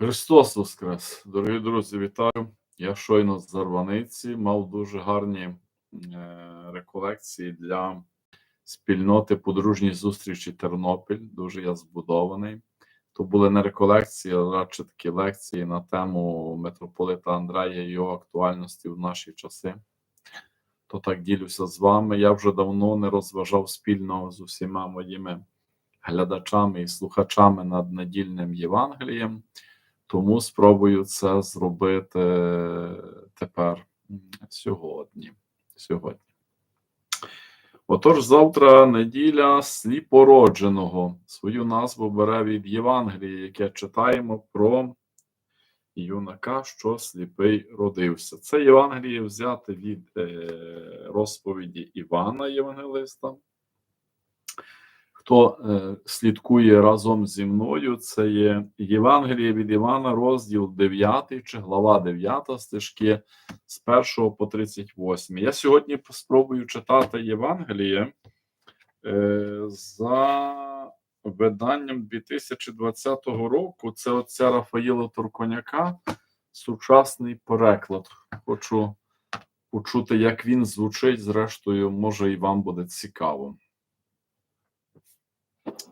Христос Воскрес! Дорогі друзі, вітаю! Я щойно з Зарваниці мав дуже гарні е, реколекції для спільноти подружній зустрічі Тернопіль. Дуже я збудований. То були не реколекції, а радше такі лекції на тему митрополита Андрея і його актуальності в наші часи. То так ділюся з вами. Я вже давно не розважав спільно з усіма моїми глядачами і слухачами над недільним Євангелієм. Тому спробую це зробити тепер сьогодні. сьогодні. Отож, завтра неділя сліпородженого. Свою назву бере від Євангелія, яке читаємо про юнака, що сліпий родився. Це Євангеліє взяте від е, розповіді Івана Євангелиста. Хто е, слідкує разом зі мною, це є Євангеліє від Івана, розділ 9 чи глава 9 стежки з 1 по 38. Я сьогодні спробую читати Євангеліє е, за виданням 2020 року. Це отця Рафаїла Турконяка, сучасний переклад. Хочу почути, як він звучить. Зрештою, може, і вам буде цікаво.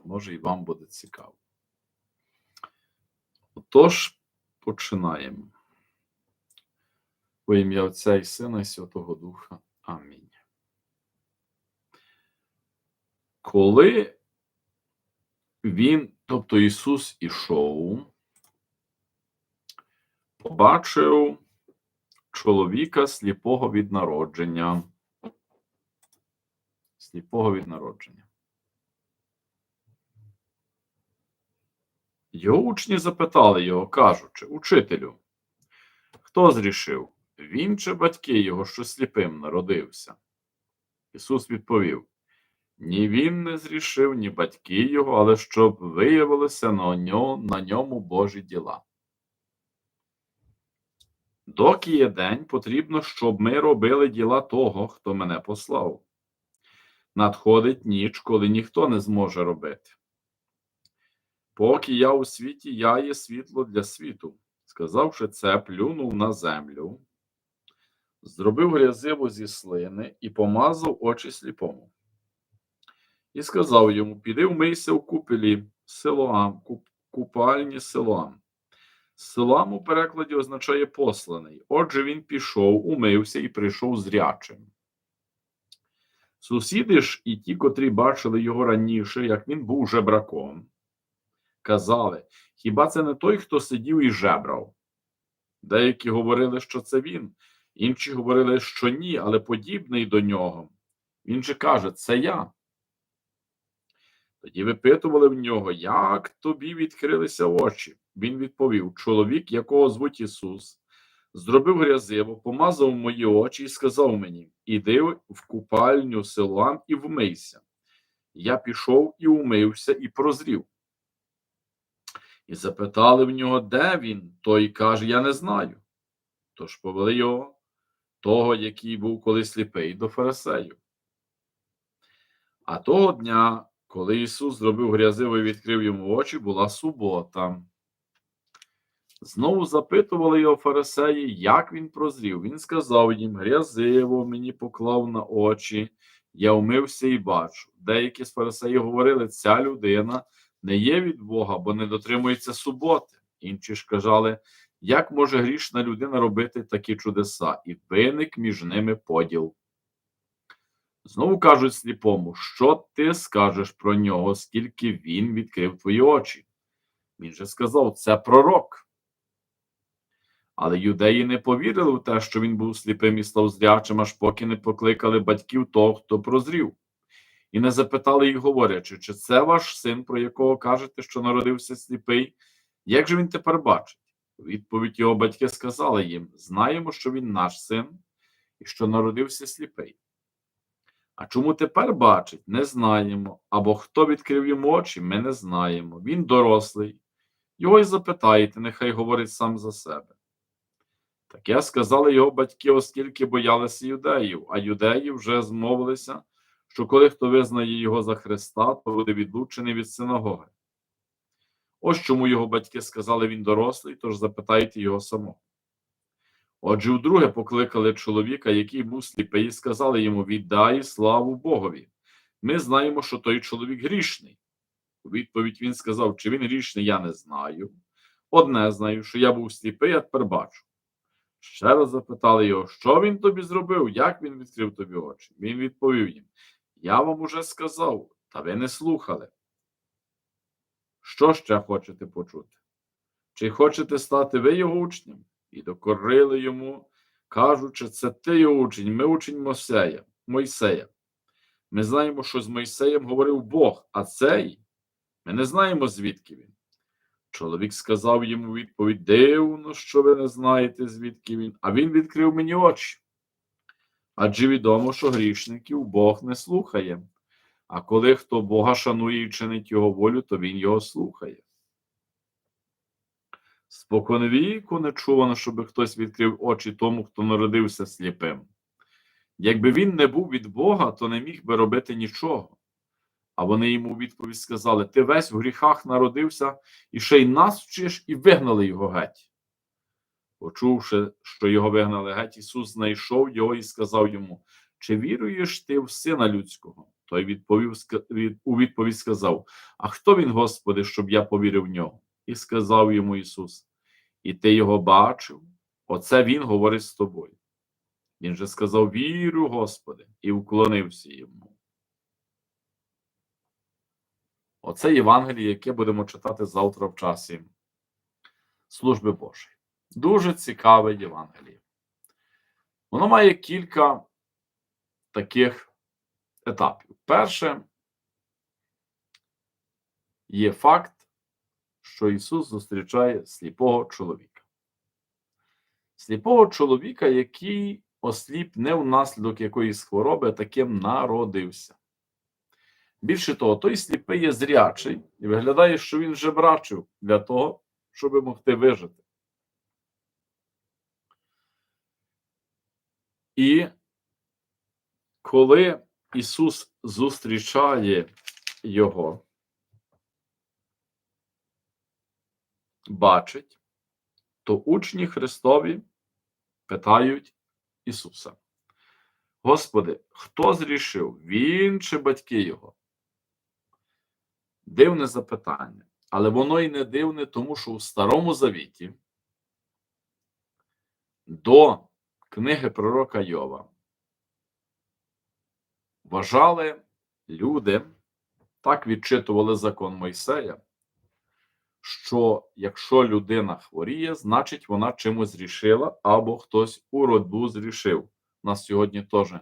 Може, і вам буде цікаво. Отож, починаємо. Во ім'я Отця і Сина і Святого Духа. Амінь. Коли він, тобто Ісус ішов, побачив чоловіка сліпого від народження. Сліпого від народження. Його учні запитали його, кажучи, Учителю, хто зрішив? Він чи батьки його, що сліпим народився? Ісус відповів: Ні він не зрішив, ні батьки його, але щоб виявилися на ньому, на ньому Божі діла. Доки є день, потрібно, щоб ми робили діла того, хто мене послав. Надходить ніч, коли ніхто не зможе робити. Поки я у світі, я є світло для світу. Сказавши це, плюнув на землю, зробив грязиву зі слини і помазав очі сліпому. І сказав йому: Піди вмийся в купелі Силоам, куп, купальні Силоам. Силоам у перекладі означає посланий. Отже, він пішов, умився і прийшов зрячим. Сусіди ж і ті, котрі бачили його раніше, як він був жебраком казали, хіба це не той, хто сидів і жебрав? Деякі говорили, що це він, інші говорили, що ні, але подібний до нього. Він же каже, це я. Тоді випитували в нього, як тобі відкрилися очі. Він відповів: чоловік, якого звуть Ісус, зробив грязиво, помазав мої очі і сказав мені: Іди в купальню селам і вмийся. Я пішов і умився, і прозрів. І запитали в нього, де він, той каже, я не знаю. Тож повели його, того, який був колись сліпий, до Фарисею. А того дня, коли Ісус зробив грязиво і відкрив йому очі, була субота. Знову запитували його фарисеї, як він прозрів. Він сказав їм: грязиво мені поклав на очі, я вмився і бачу. Деякі з фарисеїв говорили, ця людина не є від Бога, бо не дотримується суботи. Інші ж казали, як може грішна людина робити такі чудеса, і виник між ними поділ. Знову кажуть сліпому, що ти скажеш про нього, скільки він відкрив твої очі? Він же сказав, це пророк. Але юдеї не повірили в те, що він був сліпим і став зрячим, аж поки не покликали батьків того, хто прозрів і не запитали їх, говорячи, чи це ваш син, про якого кажете, що народився сліпий? Як же він тепер бачить? Відповідь його батьки сказали їм: знаємо, що він наш син і що народився сліпий. А чому тепер бачить, не знаємо. Або хто відкрив йому очі, ми не знаємо. Він дорослий. Його й запитаєте, нехай говорить сам за себе. Таке сказали його батьки, оскільки боялися юдеїв, а юдеї вже змовилися що коли хто визнає його за Христа, то буде відлучений від синагоги. Ось чому його батьки сказали він дорослий, тож запитайте його самого. Отже, вдруге покликали чоловіка, який був сліпий, і сказали йому: Віддай славу Богові. Ми знаємо, що той чоловік грішний. У відповідь він сказав: Чи він грішний, я не знаю. Одне знаю, що я був сліпий, а тепер бачу. Ще раз запитали його, що він тобі зробив, як він відкрив тобі очі. Він відповів їм: Я вам уже сказав, та ви не слухали. Що ще хочете почути? Чи хочете стати ви його учнем? І докорили йому, кажучи, це ти його учень, ми учень Мосея, Мойсея. Ми знаємо, що з Мойсеєм говорив Бог, а цей ми не знаємо, звідки він. Чоловік сказав йому відповідь: Дивно, що ви не знаєте, звідки він, а він відкрив мені очі. Адже відомо, що грішників Бог не слухає, а коли хто Бога шанує і чинить його волю, то він його слухає. Споконвіку не чувано, щоб хтось відкрив очі тому, хто народився сліпим. Якби він не був від Бога, то не міг би робити нічого. А вони йому у відповідь сказали: Ти весь в гріхах народився, і ще й нас вчиш, і вигнали його геть. Почувши, що його вигнали геть, Ісус знайшов його і сказав йому: Чи віруєш ти в сина людського? Той відповів у відповідь сказав: А хто він, Господи, щоб я повірив в нього? І сказав йому Ісус: І ти його бачив? Оце він говорить з тобою. Він же сказав: Вірю, Господи, і вклонився йому. Оце Євангеліє, яке будемо читати завтра в часі служби Божої. Дуже цікаве Євангеліє. Воно має кілька таких етапів. Перше, є факт, що Ісус зустрічає сліпого чоловіка. Сліпого чоловіка, який осліп не внаслідок якоїсь хвороби, а таким народився. Більше того, той сліпий є зрячий і виглядає, що він вже брачив для того, щоб могти вижити. І коли Ісус зустрічає його, бачить, то учні Христові питають Ісуса: Господи, хто зрішив, він чи батьки його? Дивне запитання, але воно і не дивне, тому що у Старому Завіті до книги пророка Йова вважали люди, так відчитували закон Мойсея, що якщо людина хворіє, значить вона чимось зрішила або хтось у роду зрішив. У нас сьогодні теж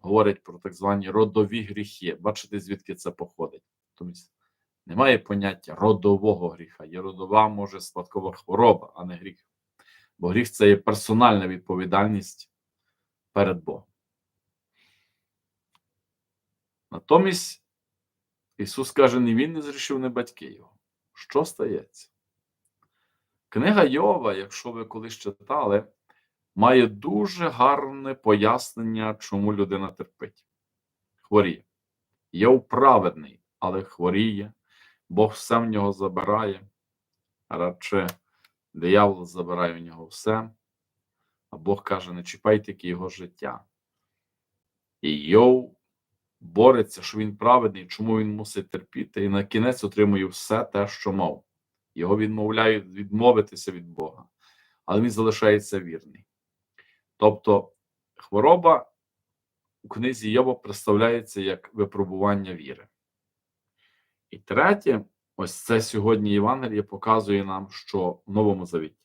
говорять про так звані родові гріхи. Бачите, звідки це походить? Тобто немає поняття родового гріха. Є родова, може, спадкова хвороба, а не гріх. Бо гріх це є персональна відповідальність перед Богом. Натомість Ісус каже, ні він не зрішив, не батьки його. Що стається? Книга Йова, якщо ви колись читали, має дуже гарне пояснення, чому людина терпить. Хворіє. Йов праведний, але хворіє, Бог все в нього забирає, радше диявол забирає в нього все, а Бог каже: не чіпайте його життя. І Йов бореться, що він праведний, чому він мусить терпіти, і на кінець отримує все те, що мав. Його відмовляють відмовитися від Бога, але він залишається вірний. Тобто хвороба у книзі Йова представляється як випробування віри. І третє, ось це сьогодні Євангеліє показує нам, що в Новому Завіті,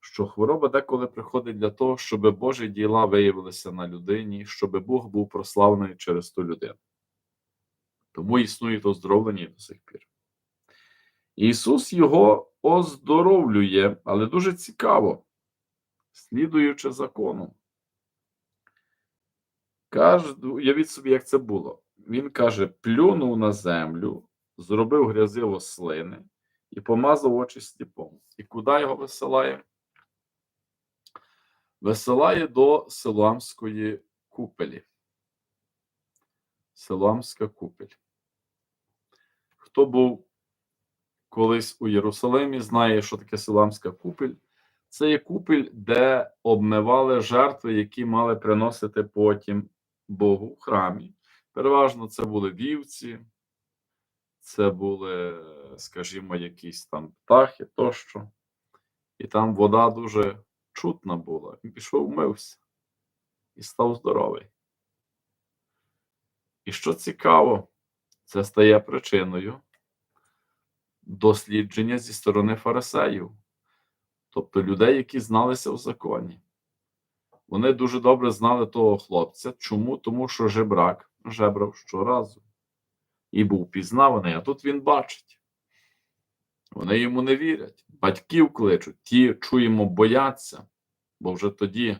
що хвороба деколи приходить для того, щоб Божі діла виявилися на людині, щоб Бог був прославлений через ту людину. Тому існує оздоровлення до сих пір. Ісус його оздоровлює, але дуже цікаво, слідуючи закону. Каже, уявіть собі, як це було. Він каже: плюнув на землю, зробив грязиво слини і помазав очі сліпом. І куди його висилає? Висилає до Силуамської купелі. Силуамська купель. Хто був колись у Єрусалимі, знає, що таке Силамська купель. Це є купель, де обмивали жертви, які мали приносити потім Богу в храмі. Переважно це були вівці, це були, скажімо, якісь там птахи тощо. І там вода дуже чутна була. Він пішов, вмився і став здоровий. І що цікаво, це стає причиною дослідження зі сторони фарисеїв, тобто людей, які зналися в законі. Вони дуже добре знали того хлопця. Чому? Тому що жебрак жебрав щоразу і був пізнаваний, а тут він бачить. Вони йому не вірять. Батьків кличуть, ті, чуємо, бояться, бо вже тоді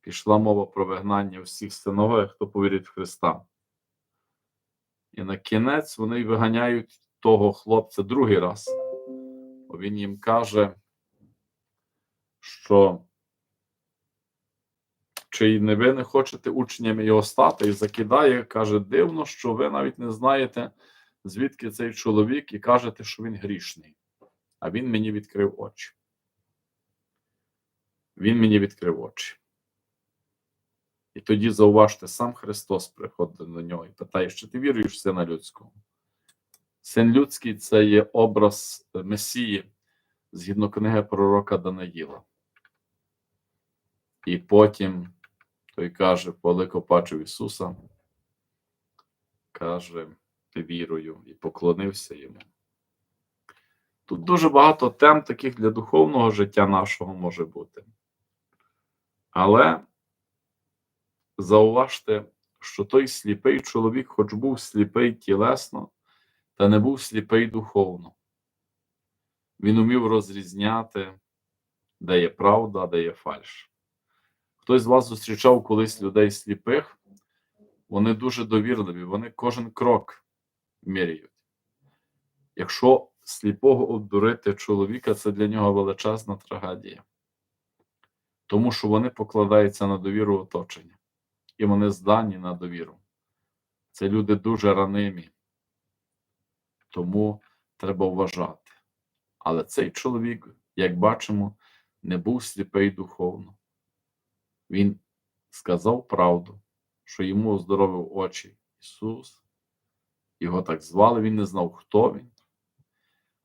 пішла мова про вигнання всіх синових, хто повірить в Христа. І на кінець вони виганяють того хлопця другий раз. Бо він їм каже, що чи не ви не хочете учнями його стати, і закидає, каже, дивно, що ви навіть не знаєте, звідки цей чоловік, і кажете, що він грішний. А він мені відкрив очі. Він мені відкрив очі. І тоді зауважте, сам Христос приходить до нього і питає, чи ти віруєш в сина людського? Син людський це є образ Месії згідно книги пророка Данаїла. І потім той каже, побачив Ісуса, каже, вірую, і поклонився йому. Тут дуже багато тем таких для духовного життя нашого може бути. Але зауважте, що той сліпий чоловік, хоч був сліпий тілесно, та не був сліпий духовно. Він умів розрізняти, де є правда, де є фальш. Хтось з вас зустрічав колись людей сліпих, вони дуже довірливі, вони кожен крок міряють. Якщо сліпого обдурити чоловіка, це для нього величезна трагедія. Тому що вони покладаються на довіру оточення, і вони здані на довіру. Це люди дуже ранимі, тому треба вважати. Але цей чоловік, як бачимо, не був сліпий духовно. Він сказав правду, що йому оздоровив очі Ісус. Його так звали, він не знав, хто він.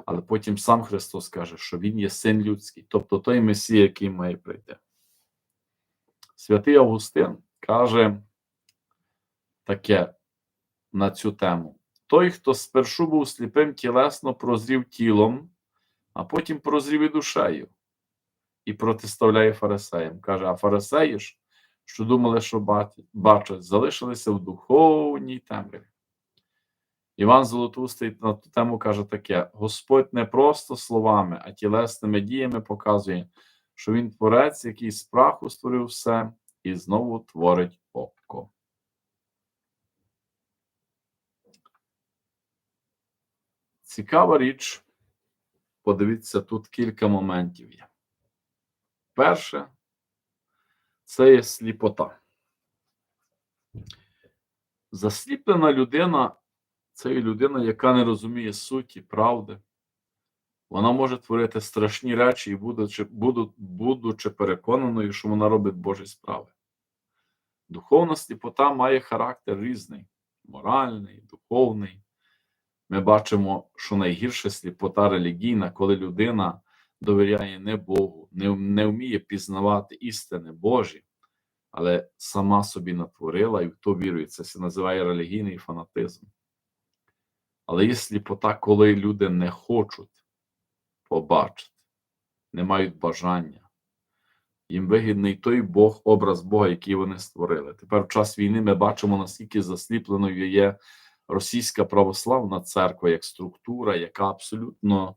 Але потім сам Христос каже, що Він є син людський, тобто той Месія, який має прийти. Святий Августин каже таке на цю тему: той, хто спершу був сліпим тілесно, прозрів тілом, а потім прозрів і душею, і протиставляє фарисеям. Каже: а фарисеї ж, що думали, що бачать, залишилися в духовній темряві. Іван Золотустий на ту тему каже таке: Господь не просто словами, а тілесними діями показує, що Він творець, який з праху створив все і знову творить око. Цікава річ. Подивіться, тут кілька моментів є. Перше, це є сліпота. Засліплена людина це є людина, яка не розуміє суті, правди. Вона може творити страшні речі і будучи, буду, будучи переконаною, що вона робить Божі справи. Духовна сліпота має характер різний: моральний, духовний. Ми бачимо, що найгірша сліпота релігійна, коли людина довіряє не Богу, не, не вміє пізнавати істини Божі, але сама собі натворила і в то вірує. Це се називає релігійний фанатизм. Але є сліпота, коли люди не хочуть побачити, не мають бажання. Їм вигідний той Бог, образ Бога, який вони створили. Тепер в час війни ми бачимо, наскільки засліпленою є російська православна церква як структура, яка абсолютно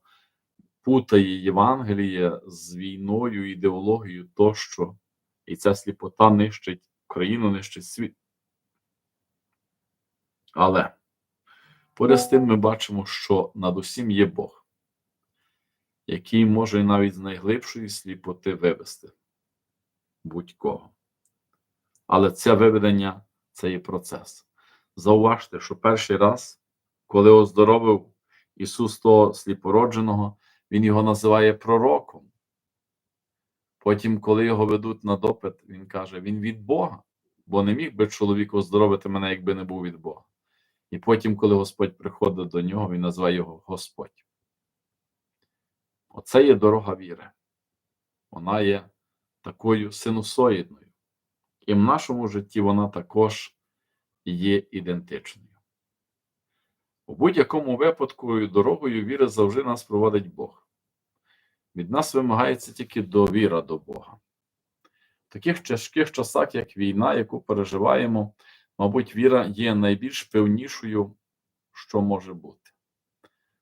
путає Євангеліє з війною, ідеологією тощо. І ця сліпота нищить країну, нищить світ. Але поряд з тим ми бачимо, що над усім є Бог, який може навіть з найглибшої сліпоти вивести будь-кого. Але це виведення це є процес. Зауважте, що перший раз, коли оздоровив Ісус того сліпородженого, Він його називає пророком. Потім, коли його ведуть на допит, він каже: Він від Бога, бо не міг би чоловік оздоровити мене, якби не був від Бога. І потім, коли Господь приходить до нього, він називає його Господь. Оце є дорога віри. Вона є такою синусоїдною. І в нашому житті вона також є ідентичною. У будь-якому випадку дорогою віри завжди нас проводить Бог. Від нас вимагається тільки довіра до Бога. В таких тяжких часах, як війна, яку переживаємо, мабуть, віра є найбільш певнішою, що може бути.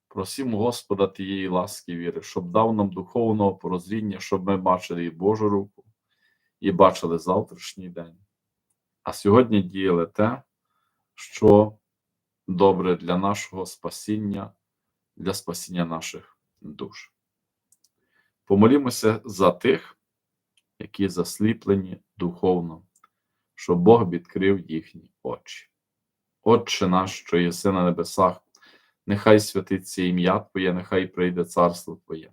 Просимо Господа тієї ласки віри, щоб дав нам духовного порозріння, щоб ми бачили і Божу руку, і бачили завтрашній день. А сьогодні діяли те, що добре для нашого спасіння, для спасіння наших душ. Помолімося за тих, які засліплені духовно, щоб Бог відкрив їхні очі. Отче наш, що єси на небесах, нехай святиться ім'я Твоє, нехай прийде царство Твоє,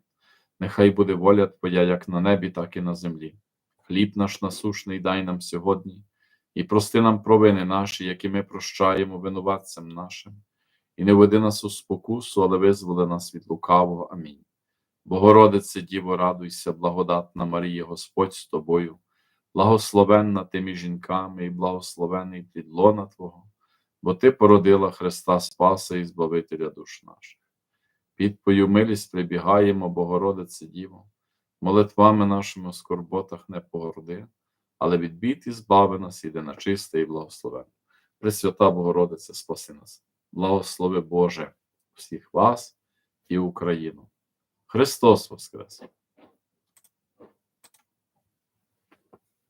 нехай буде воля Твоя як на небі, так і на землі. Хліб наш насушний дай нам сьогодні, і прости нам провини наші, які ми прощаємо винуватцям нашим, і не веди нас у спокусу, але визволи нас від лукавого. Амінь. Богородице, Діво, радуйся, благодатна Марія, Господь з тобою, благословенна ти між жінками і благословений плід лона Твого, бо Ти породила Христа Спаса і Збавителя душ наших. Під Твою милість прибігаємо, Богородице Діво, молитвами нашими у скорботах не погорди, але відбій і збави нас, іде на чисте і благословенне. Пресвята Богородице, спаси нас, благослови Боже всіх вас і Україну. Христос Воскрес!